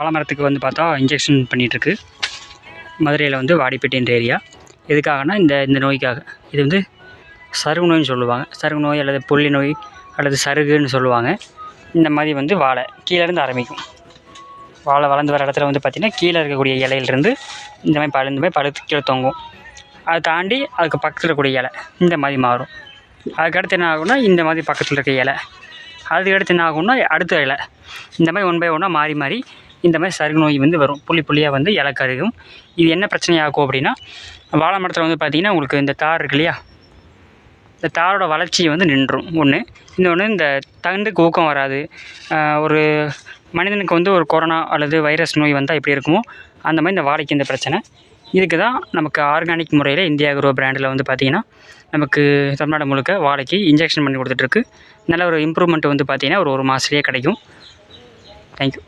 பழமரத்துக்கு வந்து பார்த்தா இன்ஜெக்ஷன் பண்ணிகிட்ருக்கு மதுரையில் வந்து வாடிப்பேட்டின்ற ஏரியா எதுக்காகனா இந்த இந்த நோய்க்காக. இது வந்து சருகு நோய்னு சொல்லுவாங்க. சருகு நோய் அல்லது புள்ளி நோய் அல்லது சருகுன்னு சொல்லுவாங்க. இந்த மாதிரி வந்து வாழை கீழேருந்து ஆரம்பிக்கும். வாழை வளர்ந்து வர இடத்துல வந்து பார்த்திங்கன்னா கீழே இருக்கக்கூடிய இலையிலேருந்து இந்த மாதிரி பழுந்து இந்த மாதிரி பழுத்து கீழே தொங்கும். அதை தாண்டி அதுக்கு பக்கத்தில் இருக்கக்கூடிய இலை இந்த மாதிரி மாறும். அதுக்கடுத்து என்ன ஆகும்னா இந்த மாதிரி பக்கத்தில் இருக்க இலை. அதுக்கடுத்து என்ன ஆகும்னா அடுத்த இலை. இந்த மாதிரி ஒன் பை ஒன்னாக மாறி மாறி இந்த மாதிரி சருகு நோய் வந்து வரும். புள்ளி புள்ளியாக வந்து இலை கருகும் இது என்ன பிரச்சனையாகும் அப்படின்னா வாழை மரத்தில் வந்து பார்த்திங்கன்னா உங்களுக்கு இந்த தார் இருக்கு இல்லையா? இந்த தாரோட வளர்ச்சியை வந்து நின்றும். ஒன்று இன்னொன்று இந்த தண்டுக்கு ஊக்கம் வராது. ஒரு மனிதனுக்கு வந்து ஒரு கொரோனா அல்லது வைரஸ் நோய் வந்தால் எப்படி இருக்குமோ அந்த மாதிரி இந்த வாழைக்கு இந்த பிரச்சனை. இதுக்கு தான் நமக்கு ஆர்கானிக் முறையில் இந்தியா குரோ பிராண்டில் வந்து பார்த்திங்கன்னா நமக்கு தமிழ்நாடு முழுக்க வாழைக்கு இன்ஜெக்ஷன் பண்ணி கொடுத்துட்ருக்கு நல்ல ஒரு இம்ப்ரூவ்மெண்ட் வந்து பார்த்திங்கன்னா ஒரு ஒரு மாதத்துலேயே கிடைக்கும். தேங்க்யூ